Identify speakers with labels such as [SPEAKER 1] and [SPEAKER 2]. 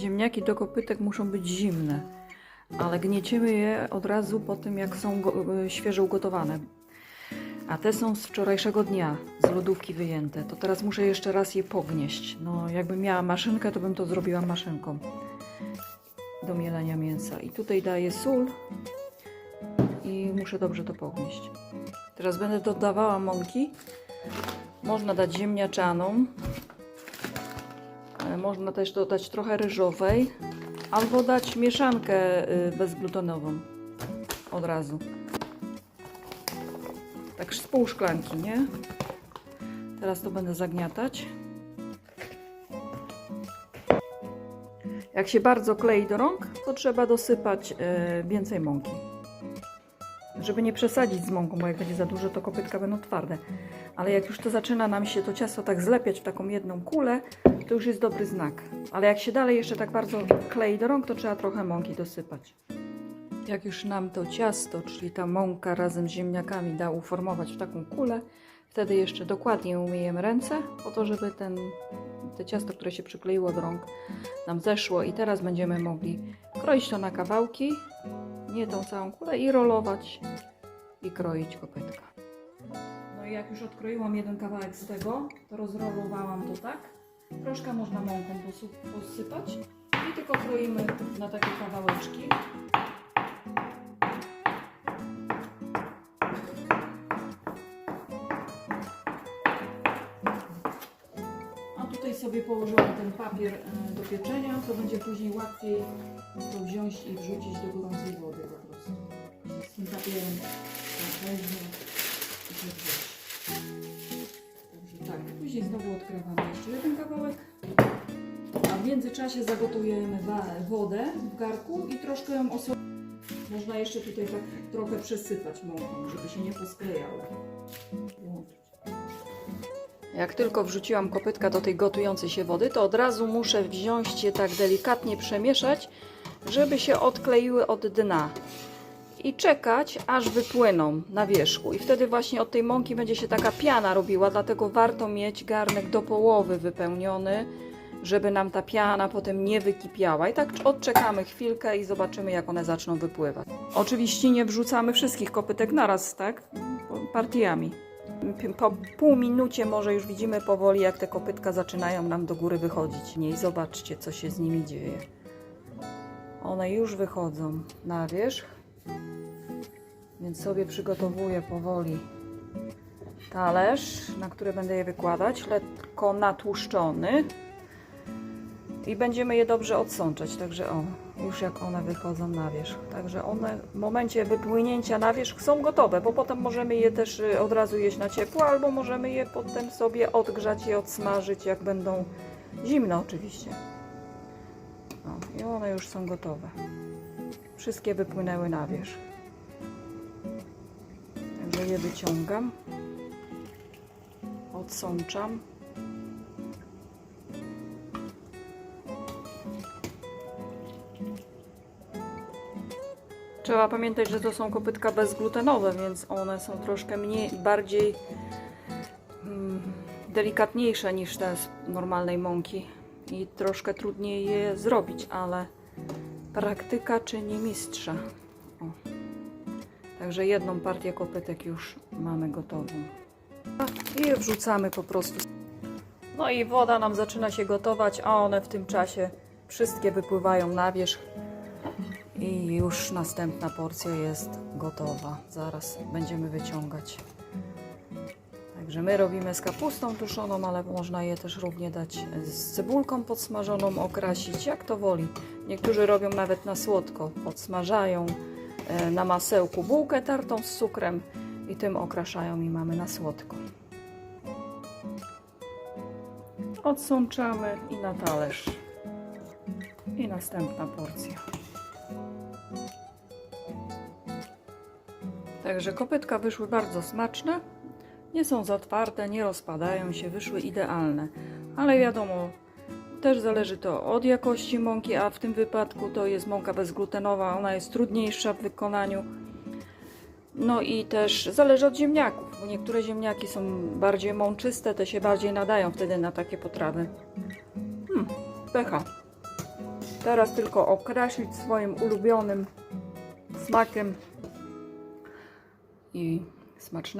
[SPEAKER 1] Ziemniaki do kopytek muszą być zimne, ale gnieciemy je od razu po tym, jak są e, świeżo ugotowane. A te są z wczorajszego dnia, z lodówki wyjęte. To teraz muszę jeszcze raz je pognieść. No, jakbym miała maszynkę, to bym to zrobiła maszynką do mielenia mięsa. I tutaj daję sól i muszę dobrze to pognieść. Teraz będę dodawała mąki. Można dać ziemniaczaną. Można też dodać trochę ryżowej. Albo dać mieszankę y, bezglutenową od razu. Tak z pół szklanki, nie? Teraz to będę zagniatać. Jak się bardzo klei do rąk, to trzeba dosypać e, więcej mąki. Żeby nie przesadzić z mąką, bo jak będzie za dużo, to kopytka będą twarde. Ale jak już to zaczyna nam się to ciasto tak zlepiać w taką jedną kulę, to już jest dobry znak. Ale jak się dalej jeszcze tak bardzo klei do rąk, to trzeba trochę mąki dosypać. Jak już nam to ciasto, czyli ta mąka razem z ziemniakami da uformować w taką kulę, wtedy jeszcze dokładnie umyjemy ręce, po to, żeby ten, te ciasto, które się przykleiło do rąk, nam zeszło i teraz będziemy mogli kroić to na kawałki, nie tą całą kulę i rolować i kroić kopytka. No i jak już odkroiłam jeden kawałek z tego, to rozrolowałam to tak. Troszkę można mąką posypać i tylko kroimy na takie kawałeczki. Sobie położyłam ten papier e, do pieczenia, to będzie później łatwiej to wziąć i wrzucić do gorącej wody po prostu. Z tym papierem tak weźmie i tak, później znowu odkrywamy jeszcze jeden kawałek. A w międzyczasie zagotujemy wodę w garku i troszkę ją oso... Można jeszcze tutaj tak trochę przesypać mąką, żeby się nie posklejało. Jak tylko wrzuciłam kopytka do tej gotującej się wody, to od razu muszę wziąć je tak delikatnie przemieszać, żeby się odkleiły od dna. I czekać, aż wypłyną na wierzchu. I wtedy właśnie od tej mąki będzie się taka piana robiła, dlatego warto mieć garnek do połowy wypełniony, żeby nam ta piana potem nie wykipiała. I tak odczekamy chwilkę i zobaczymy, jak one zaczną wypływać. Oczywiście nie wrzucamy wszystkich kopytek naraz, tak? Partiami. Po pół minucie może już widzimy powoli, jak te kopytka zaczynają nam do góry wychodzić. Nie, zobaczcie, co się z nimi dzieje. One już wychodzą na wierzch, więc sobie przygotowuję powoli talerz, na który będę je wykładać, lekko natłuszczony i będziemy je dobrze odsączać. Także o, już jak one wychodzą na wierzch. Także one w momencie wypłynięcia na wierzch są gotowe, bo potem możemy je też y, od razu jeść na ciepło, albo możemy je potem sobie odgrzać i odsmażyć, jak będą zimne oczywiście. O, I one już są gotowe. Wszystkie wypłynęły na wierzch. Także je wyciągam. Odsączam. Trzeba pamiętać, że to są kopytka bezglutenowe, więc one są troszkę mniej, bardziej mm, delikatniejsze niż te z normalnej mąki i troszkę trudniej je zrobić, ale praktyka czyni mistrza. O. Także jedną partię kopytek już mamy gotową. I wrzucamy po prostu. No i woda nam zaczyna się gotować, a one w tym czasie wszystkie wypływają na wierzch. I już następna porcja jest gotowa. Zaraz będziemy wyciągać. Także my robimy z kapustą tuszoną, ale można je też równie dać z cebulką podsmażoną, okrasić, jak to woli. Niektórzy robią nawet na słodko, podsmażają e, na masełku bułkę tartą z cukrem i tym okraszają i mamy na słodko. Odsączamy i na talerz. I następna porcja. Także kopytka wyszły bardzo smaczne. Nie są za twarde, nie rozpadają się, wyszły idealne. Ale wiadomo, też zależy to od jakości mąki, a w tym wypadku to jest mąka bezglutenowa, ona jest trudniejsza w wykonaniu. No i też zależy od ziemniaków, niektóre ziemniaki są bardziej mączyste, te się bardziej nadają wtedy na takie potrawy. Hmm, pecha.
[SPEAKER 2] Teraz tylko określić swoim ulubionym smakiem i smacznego.